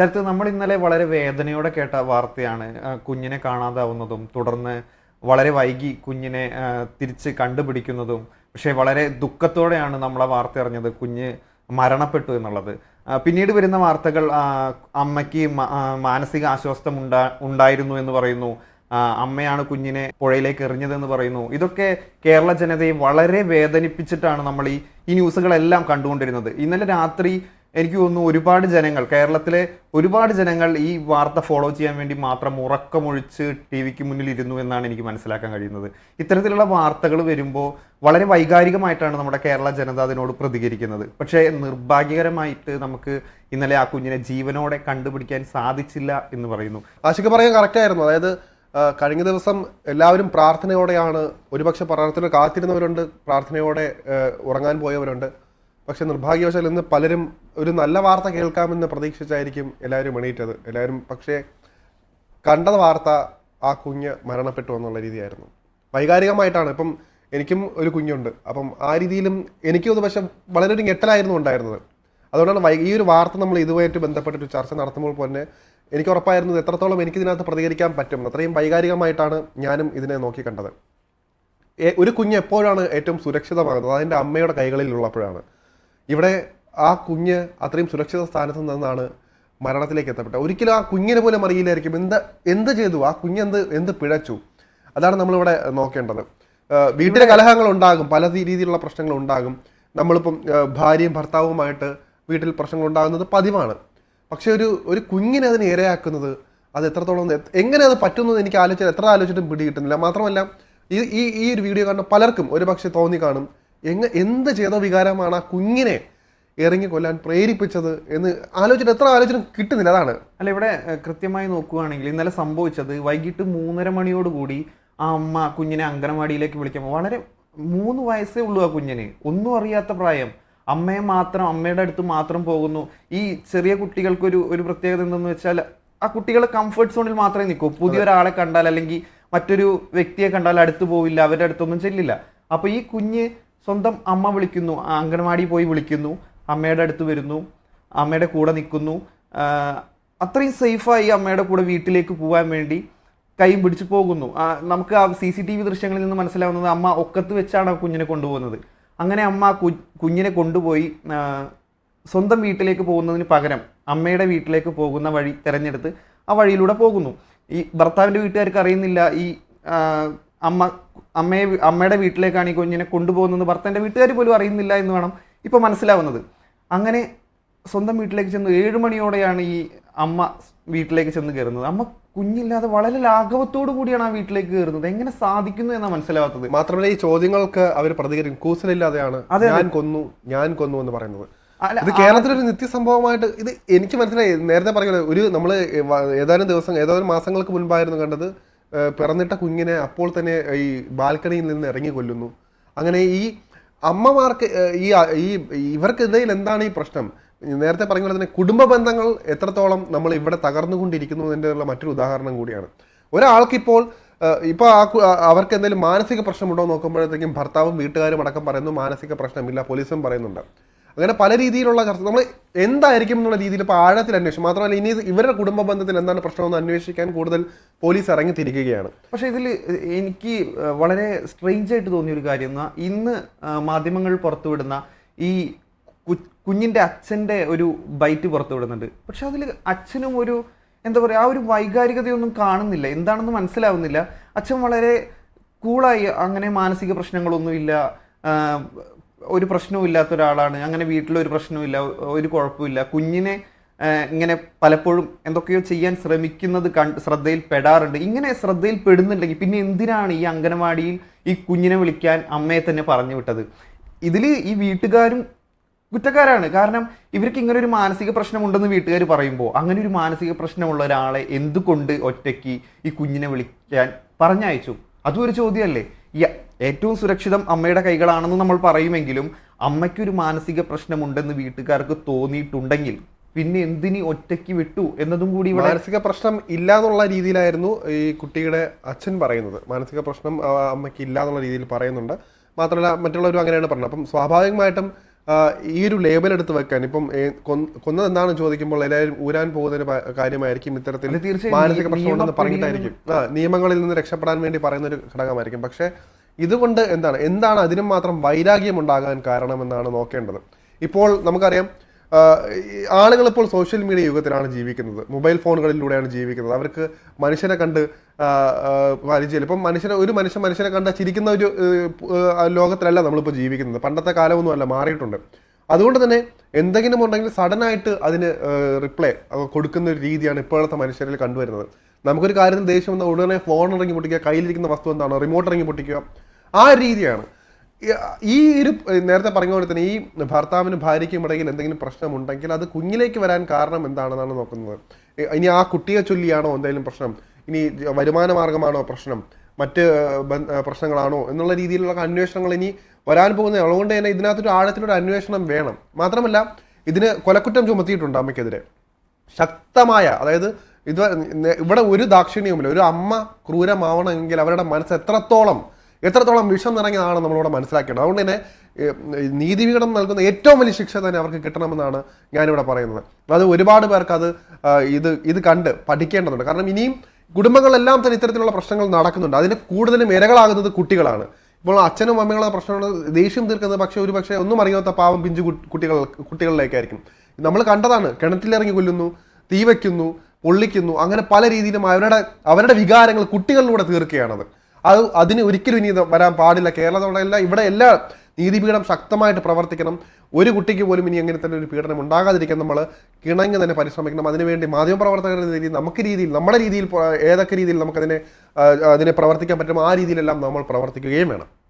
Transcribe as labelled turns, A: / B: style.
A: ശരത്ത് നമ്മൾ ഇന്നലെ വളരെ വേദനയോടെ കേട്ട വാർത്തയാണ് കുഞ്ഞിനെ കാണാതാവുന്നതും തുടർന്ന് വളരെ വൈകി കുഞ്ഞിനെ തിരിച്ച് കണ്ടുപിടിക്കുന്നതും പക്ഷേ വളരെ ദുഃഖത്തോടെയാണ് നമ്മൾ ആ വാർത്ത അറിഞ്ഞത് കുഞ്ഞ് മരണപ്പെട്ടു എന്നുള്ളത്. പിന്നീട് വരുന്ന വാർത്തകൾ അമ്മയ്ക്ക് മാനസിക ആശ്വാസം ഉണ്ടാ ഉണ്ടായിരുന്നു എന്ന് പറയുന്നു. അമ്മയാണ് കുഞ്ഞിനെ പുഴയിലേക്ക് എറിഞ്ഞതെന്ന് പറയുന്നു. ഇതൊക്കെ കേരള ജനതയെ വളരെ വേദനിപ്പിച്ചിട്ടാണ് നമ്മൾ ഈ ഈ ന്യൂസുകളെല്ലാം കണ്ടുകൊണ്ടിരുന്നത്. ഇന്നലെ രാത്രി എനിക്ക് തോന്നുന്നു ഒരുപാട് ജനങ്ങൾ കേരളത്തിലെ ഒരുപാട് ജനങ്ങൾ ഈ വാർത്ത ഫോളോ ചെയ്യാൻ വേണ്ടി മാത്രം ഉറക്കമൊഴിച്ച് ടി വിക്ക് മുന്നിൽ ഇരുന്നു എന്നാണ് എനിക്ക് മനസ്സിലാക്കാൻ കഴിയുന്നത്. ഇത്തരത്തിലുള്ള വാർത്തകൾ വരുമ്പോൾ വളരെ വൈകാരികമായിട്ടാണ് നമ്മുടെ കേരള ജനത അതിനോട് പ്രതികരിക്കുന്നത്. പക്ഷേ നിർഭാഗ്യകരമായിട്ട് നമുക്ക് ഇന്നലെ ആ കുഞ്ഞിനെ ജീവനോടെ കണ്ടുപിടിക്കാൻ സാധിച്ചില്ല എന്ന് പറയുന്നു.
B: ആശിക്ക് പറയാൻ കറക്റ്റായിരുന്നു അതായത് കഴിഞ്ഞ ദിവസം എല്ലാവരും പ്രാർത്ഥനയോടെയാണ് ഒരുപക്ഷെ പ്രാർത്ഥന കാത്തിരുന്നവരുണ്ട് പ്രാർത്ഥനയോടെ ഉറങ്ങാൻ പോയവരുണ്ട്. പക്ഷെ നിർഭാഗ്യവശാൽ ഇന്ന് പലരും ഒരു നല്ല വാർത്ത കേൾക്കാമെന്ന് പ്രതീക്ഷിച്ചായിരിക്കും എല്ലാവരും എണീറ്റത്. എല്ലാവരും പക്ഷേ കണ്ട വാർത്ത ആ കുഞ്ഞ് മരണപ്പെട്ടു എന്നുള്ള രീതിയായിരുന്നു. വൈകാരികമായിട്ടാണ്. ഇപ്പം എനിക്കും ഒരു കുഞ്ഞുണ്ട്. അപ്പം ആ രീതിയിലും എനിക്കും അത് പക്ഷെ വളരെ ഒരു ഞെട്ടലായിരുന്നു ഉണ്ടായിരുന്നത്. അതുകൊണ്ടാണ് ഈ ഒരു വാർത്ത നമ്മൾ ഇതുമായിട്ട് ബന്ധപ്പെട്ടിട്ട് ചർച്ച നടത്തുമ്പോൾ തന്നെ എനിക്ക് ഉറപ്പായിരുന്നത് എത്രത്തോളം എനിക്ക് ഇതിനകത്ത് പ്രതികരിക്കാൻ പറ്റും. അത്രയും വൈകാരികമായിട്ടാണ് ഞാനും ഇതിനെ നോക്കി കണ്ടത്. ഒരു കുഞ്ഞ് എപ്പോഴാണ് ഏറ്റവും സുരക്ഷിതമാകുന്നത്? അതിന്റെ അമ്മയുടെ കൈകളിൽ ഉള്ളപ്പോഴാണ് ഇവിടെ ആ കുഞ്ഞ് അത്രയും സുരക്ഷിത സ്ഥാനത്ത് നിന്നാണ് മരണത്തിലേക്ക് എത്തപ്പെട്ടത്. ഒരിക്കലും ആ കുഞ്ഞിന് പോലും അറിയില്ലായിരിക്കും. എന്ത് എന്ത് ചെയ്തു? ആ കുഞ്ഞ് എന്ത് എന്ത് പിഴച്ചു? അതാണ് നമ്മളിവിടെ നോക്കേണ്ടത്. വീട്ടിലെ കലഹങ്ങൾ ഉണ്ടാകും പല രീതിയിലുള്ള പ്രശ്നങ്ങൾ ഉണ്ടാകും നമ്മളിപ്പം ഭാര്യയും ഭർത്താവുമായിട്ട് വീട്ടിൽ പ്രശ്നങ്ങൾ ഉണ്ടാകുന്നത് പതിവാണ്. പക്ഷെ ഒരു ഒരു കുഞ്ഞിനെ അതിനെ ഇരയാക്കുന്നത് അത് എത്രത്തോളം എങ്ങനെ അത് പറ്റുന്നത് എനിക്ക് ആലോചിച്ചാൽ എത്ര ആലോചിച്ചിട്ടും പിടി കിട്ടുന്നില്ല മാത്രമല്ല ഈ ഈ ഈ ഒരു വീഡിയോ കാണുന്ന പലർക്കും ഒരു പക്ഷേ തോന്നി കാണും. എങ്ങ എന്ത് ചെയ്ത വികാരമാണ് ആ കുഞ്ഞിനെ ഇറങ്ങി കൊല്ലാൻ പ്രേരിപ്പിച്ചത് എന്ന് ആലോചിച്ചിട്ട് എത്ര ആലോചന കിട്ടുന്നില്ല അതാണ്.
A: അല്ല ഇവിടെ കൃത്യമായി നോക്കുകയാണെങ്കിൽ ഇന്നലെ സംഭവിച്ചത് വൈകിട്ട് മൂന്നര മണിയോടുകൂടി ആ അമ്മ കുഞ്ഞിനെ അങ്കനവാടിയിലേക്ക് വിളിക്കുമ്പോൾ വളരെ മൂന്ന് വയസ്സേ ഉള്ളൂ ആ കുഞ്ഞിന്. ഒന്നും അറിയാത്ത പ്രായം. അമ്മയെ മാത്രം അമ്മയുടെ അടുത്ത് മാത്രം പോകുന്നു. ഈ ചെറിയ കുട്ടികൾക്കൊരു ഒരു പ്രത്യേകത എന്തെന്ന് വെച്ചാൽ ആ കുട്ടികളെ കംഫർട്ട് സോണിൽ മാത്രമേ നിൽക്കൂ. പുതിയൊരാളെ കണ്ടാൽ അല്ലെങ്കിൽ മറ്റൊരു വ്യക്തിയെ കണ്ടാൽ അടുത്ത് പോവില്ല അവരുടെ അടുത്തൊന്നും ചെല്ലില്ല. അപ്പോൾ ഈ കുഞ്ഞ് സ്വന്തം അമ്മ വിളിക്കുന്നു അംഗൻവാടി പോയി വിളിക്കുന്നു അമ്മയുടെ അടുത്ത് വരുന്നു അമ്മയുടെ കൂടെ നിൽക്കുന്നു. അത്രയും സേഫായി അമ്മയുടെ കൂടെ വീട്ടിലേക്ക് പോകാൻ വേണ്ടി കൈയും പിടിച്ച് പോകുന്നു. നമുക്ക് ആ സി സി ടി വി ദൃശ്യങ്ങളിൽ നിന്ന് മനസ്സിലാവുന്നത് അമ്മ ഒക്കത്ത് വെച്ചാണ് കുഞ്ഞിനെ കൊണ്ടുപോകുന്നത്. അങ്ങനെ അമ്മ കു- കുഞ്ഞിനെ കൊണ്ടുപോയി സ്വന്തം വീട്ടിലേക്ക് പോകുന്നതിന് പകരം അമ്മയുടെ വീട്ടിലേക്ക് പോകുന്ന വഴി തിരഞ്ഞെടുത്ത് ആ വഴിയിലൂടെ പോകുന്നു. ഈ ഭർത്താവിന്റെ വീട്ടുകാർക്ക് അറിയുന്നില്ല ഈ അമ്മ അമ്മയെ അമ്മയുടെ വീട്ടിലേക്കാണ് ഈ കുഞ്ഞിനെ കൊണ്ടുപോകുന്നത് ഭർത്താവിന്റെ വീട്ടുകാർ പോലും അറിയുന്നില്ല എന്ന് വേണം ഇപ്പോൾ മനസ്സിലാവുന്നത്. അങ്ങനെ സ്വന്തം വീട്ടിലേക്ക് ചെന്ന് ഏഴ് മണിയോടെയാണ് ഈ അമ്മ വീട്ടിലേക്ക് ചെന്ന് കയറുന്നത്. അമ്മ കുഞ്ഞില്ലാതെ വളരെ ലാഘവത്തോടു കൂടിയാണ് ആ വീട്ടിലേക്ക് കയറുന്നത്. എങ്ങനെ സാധിക്കുന്നു എന്നാണ് മനസ്സിലാവാത്തത്.
B: മാത്രമല്ല ഈ ചോദ്യങ്ങൾക്ക് അവർ പ്രതികരിക്കും. കൂസലില്ലാതെയാണ് ഞാൻ കൊന്നു ഞാൻ കൊന്നു എന്ന് പറയുന്നത്.
A: അല്ല,
B: ഇത് കേരളത്തിലൊരു നിത്യസംഭവമായിട്ട് ഇത് എനിക്ക് മനസ്സിലായി. നേരത്തെ പറഞ്ഞത് ഒരു നമ്മൾ ഏതാനും ദിവസം ഏതാനും മാസങ്ങൾക്ക് മുൻപായിരുന്നു കണ്ടത്. പിറന്നിട്ട കുഞ്ഞിനെ അപ്പോൾ തന്നെ ഈ ബാൽക്കണിയിൽ നിന്ന് ഇറങ്ങി കൊല്ലുന്നു. അങ്ങനെ ഈ അമ്മമാർക്ക് ഈ ഈ ഇവർക്കിടയിൽ എന്താണ് ഈ പ്രശ്നം? നേരത്തെ പറഞ്ഞ പോലെ തന്നെ കുടുംബ ബന്ധങ്ങൾ എത്രത്തോളം നമ്മൾ ഇവിടെ തകർന്നുകൊണ്ടിരിക്കുന്നു എന്നതിനുള്ള മറ്റൊരു ഉദാഹരണം കൂടിയാണ്. ഒരാൾക്കിപ്പോൾ ഇപ്പോൾ ഇപ്പൊ ആ അവർക്ക് എന്തെങ്കിലും മാനസിക പ്രശ്നമുണ്ടോ നോക്കുമ്പോഴത്തേക്കും ഭർത്താവും വീട്ടുകാരും അടക്കം പറയുന്നു മാനസിക പ്രശ്നമില്ല പോലീസും പറയുന്നുണ്ട്. അങ്ങനെ പല രീതിയിലുള്ള ചർച്ച. നമ്മൾ എന്തായിരിക്കും എന്നുള്ള രീതിയിൽ ഇപ്പോൾ ആഴത്തിൽ അന്വേഷിക്കും മാത്രമല്ല ഇനി ഇവരുടെ കുടുംബ ബന്ധത്തിൽ എന്താണ് പ്രശ്നമെന്ന് അന്വേഷിക്കാൻ കൂടുതൽ പോലീസ് ഇറങ്ങി തിരിക്കുകയാണ്
A: പക്ഷെ ഇതിൽ എനിക്ക് വളരെ സ്ട്രെയിഞ്ച് ആയിട്ട് തോന്നിയ ഒരു കാര്യം എന്നാൽ ഇന്ന് മാധ്യമങ്ങൾ പുറത്തുവിടുന്ന ഈ കുഞ്ഞിന്റെ അച്ഛന്റെ ഒരു ബൈറ്റ് പുറത്തുവിടുന്നുണ്ട്. പക്ഷെ അതിൽ അച്ഛനും ഒരു എന്താ പറയുക ആ ഒരു വൈകാരികതയൊന്നും കാണുന്നില്ല. എന്താണെന്ന് മനസ്സിലാവുന്നില്ല. അച്ഛൻ വളരെ കൂളായി അങ്ങനെ മാനസിക പ്രശ്നങ്ങളൊന്നുമില്ല. ഒരു പ്രശ്നവും ഇല്ലാത്ത ഒരാളാണ്. അങ്ങനെ വീട്ടിലൊരു പ്രശ്നവുമില്ല ഒരു കുഴപ്പമില്ല കുഞ്ഞിനെ ഇങ്ങനെ പലപ്പോഴും എന്തൊക്കെയോ ചെയ്യാൻ ശ്രമിക്കുന്നത് കണ്ട് ശ്രദ്ധയിൽ പെടാറുണ്ട് ഇങ്ങനെ ശ്രദ്ധയിൽ പെടുന്നുണ്ടെങ്കിൽ പിന്നെ എന്തിനാണ് ഈ അംഗനവാടിയിൽ ഈ കുഞ്ഞിനെ വിളിക്കാൻ അമ്മയെ തന്നെ പറഞ്ഞു വിട്ടത്? ഇതിൽ ഈ വീട്ടുകാരും കുറ്റക്കാരാണ്. കാരണം ഇവർക്ക് ഇങ്ങനെ ഒരു മാനസിക പ്രശ്നമുണ്ടെന്ന് വീട്ടുകാർ പറയുമ്പോൾ അങ്ങനെ ഒരു മാനസിക പ്രശ്നമുള്ള ഒരാളെ എന്തുകൊണ്ട് ഒറ്റയ്ക്ക് ഈ കുഞ്ഞിനെ വിളിക്കാൻ പറഞ്ഞയച്ചു? അതും ഒരു ചോദ്യമല്ലേ? ഏറ്റവും സുരക്ഷിതം അമ്മയുടെ കൈകളാണെന്ന് നമ്മൾ പറയുമെങ്കിലും അമ്മയ്ക്കൊരു മാനസിക പ്രശ്നമുണ്ടെന്ന് വീട്ടുകാർക്ക് തോന്നിയിട്ടുണ്ടെങ്കിൽ പിന്നെ എന്തിനി ഒറ്റയ്ക്ക് വിട്ടു എന്നതും കൂടി
B: മാനസിക പ്രശ്നം ഇല്ല എന്നുള്ള രീതിയിലായിരുന്നു ഈ കുട്ടിയുടെ അച്ഛൻ പറയുന്നത്. മാനസിക പ്രശ്നം അമ്മയ്ക്ക് ഇല്ല എന്നുള്ള രീതിയിൽ പറയുന്നുണ്ട്. മാത്രമല്ല മറ്റുള്ളവരും അങ്ങനെയാണ് പറഞ്ഞത്. അപ്പം സ്വാഭാവികമായിട്ടും ഈ ഒരു ലേബൽ എടുത്ത് വെക്കാൻ ഇപ്പം കൊന്നത് എന്താണെന്ന് ചോദിക്കുമ്പോൾ എല്ലാവരും ഊരാൻ പോകുന്ന ഒരു കാര്യമായിരിക്കും ഇത്തരത്തിൽ മാനസിക പ്രശ്നമുണ്ടെന്ന് പറഞ്ഞിട്ടായിരിക്കും. ആ നിയമങ്ങളിൽ നിന്ന് രക്ഷപ്പെടാൻ വേണ്ടി പറയുന്ന ഒരു ഘടകമായിരിക്കും. പക്ഷേ ഇതുകൊണ്ട് എന്താണ് എന്താണ് അതിനും മാത്രം വൈരാഗ്യം ഉണ്ടാകാൻ കാരണമെന്നാണ് നോക്കേണ്ടത്. ഇപ്പോൾ നമുക്കറിയാം ആളുകൾ ഇപ്പോൾ സോഷ്യൽ മീഡിയ യുഗത്തിലാണ് ജീവിക്കുന്നത്. മൊബൈൽ ഫോണുകളിലൂടെയാണ് ജീവിക്കുന്നത്. അവർക്ക് മനുഷ്യനെ കണ്ട് ആ, ആ, പരിചയം ഇപ്പം മനുഷ്യനെ ഒരു മനുഷ്യൻ മനുഷ്യനെ കണ്ട ചിരിക്കുന്ന ഒരു ലോകത്തിലല്ല നമ്മളിപ്പോൾ ജീവിക്കുന്നത്. പണ്ടത്തെ കാലമൊന്നും അല്ല മാറിയിട്ടുണ്ട്. അതുകൊണ്ട് തന്നെ എന്തെങ്കിലും ഉണ്ടെങ്കിൽ സഡൻ ആയിട്ട് അതിന് റിപ്ലൈ കൊടുക്കുന്ന ഒരു രീതിയാണ് ഇപ്പോഴത്തെ മനുഷ്യരിൽ കണ്ടുവരുന്നത്. നമുക്കൊരു കാര്യത്തിന് ദേഷ്യം വന്നാൽ ഉടനെ ഫോൺ ഇറങ്ങി പൊട്ടിക്കുക കയ്യിലിരിക്കുന്ന വസ്തു എന്താണ് റിമോട്ട് ഇറങ്ങി പൊട്ടിക്കുക. ആ രീതിയാണ്. ഈ ഒരു നേരത്തെ പറഞ്ഞ പോലെ തന്നെ ഈ ഭർത്താവിനും ഭാര്യയ്ക്കും ഇടയിൽ എന്തെങ്കിലും പ്രശ്നമുണ്ടെങ്കിൽ അത് കുഞ്ഞിലേക്ക് വരാൻ കാരണം എന്താണെന്നാണ് നോക്കുന്നത്. ഇനി ആ കുട്ടിയെ ചൊല്ലിയാണോ എന്തെങ്കിലും പ്രശ്നം? ഇനി വരുമാന മാർഗമാണോ പ്രശ്നം? മറ്റ് പ്രശ്നങ്ങളാണോ? എന്നുള്ള രീതിയിലുള്ള അന്വേഷണങ്ങൾ ഇനി വരാൻ പോകുന്ന അതുകൊണ്ട് തന്നെ ഇതിനകത്തൊരു ആഴത്തിലൊരു അന്വേഷണം വേണം. മാത്രമല്ല ഇതിന് കൊലക്കുറ്റം ചുമത്തിയിട്ടുണ്ട് അമ്മയ്ക്കെതിരെ. ശക്തമായ അതായത് ഇത് ഇവിടെ ഒരു ദാക്ഷിണ്യവുമില്ല. ഒരു അമ്മ ക്രൂരമാവണമെങ്കിൽ അവരുടെ മനസ്സ് എത്രത്തോളം എത്രത്തോളം വിഷം നിറഞ്ഞതാണ് നമ്മളിവിടെ മനസ്സിലാക്കേണ്ടത്. അതുകൊണ്ട് തന്നെ നീതി നൽകുന്ന ഏറ്റവും വലിയ ശിക്ഷ തന്നെ അവർക്ക് കിട്ടണമെന്നാണ് ഞാനിവിടെ പറയുന്നത്. അത് ഒരുപാട് പേർക്ക് അത് ഇത് ഇത് കണ്ട് പഠിക്കേണ്ടതുണ്ട്. കാരണം ഇനിയും കുടുംബങ്ങളെല്ലാം തന്നെ ഇത്തരത്തിലുള്ള പ്രശ്നങ്ങൾ നടക്കുന്നുണ്ട്. അതിന് കൂടുതലും ഇരകളാകുന്നത് കുട്ടികളാണ്. ഇപ്പോൾ അച്ഛനും അമ്മയുള്ള പ്രശ്നങ്ങൾ ദേഷ്യം തീർക്കുന്നത്. പക്ഷേ ഒരു പക്ഷേ ഒന്നും അറിയാത്ത പാവം പിഞ്ചു കുട്ടി- കുട്ടികൾ കുട്ടികളിലേക്കായിരിക്കും. നമ്മൾ കണ്ടതാണ്. കിണറ്റിലിറങ്ങി കൊല്ലുന്നു തീ വയ്ക്കുന്നു പൊള്ളിക്കുന്നു അങ്ങനെ പല രീതിയിലും അവരുടെ അവരുടെ വികാരങ്ങൾ കുട്ടികളിലൂടെ തീർക്കുകയാണത്. അത് അതിന് ഒരിക്കലും ഇനി വരാൻ പാടില്ല. കേരളത്തോടെ എല്ലാം ഇവിടെ എല്ലാ നീതിപീഠം ശക്തമായിട്ട് പ്രവർത്തിക്കണം. ഒരു കുട്ടിക്ക് പോലും ഇനി അങ്ങനെ തന്നെ ഒരു പീഡനം ഉണ്ടാകാതിരിക്കാൻ നമ്മൾ കിണങ്ങി തന്നെ പരിശ്രമിക്കണം. അതിനുവേണ്ടി മാധ്യമപ്രവർത്തകരുടെ രീതിയിൽ നമുക്ക് രീതിയിൽ നമ്മുടെ രീതിയിൽ ഏതൊക്കെ രീതിയിൽ നമുക്കതിനെ അതിനെ പ്രവർത്തിക്കാൻ പറ്റും ആ രീതിയിലെല്ലാം നമ്മൾ പ്രവർത്തിക്കുകയും വേണം.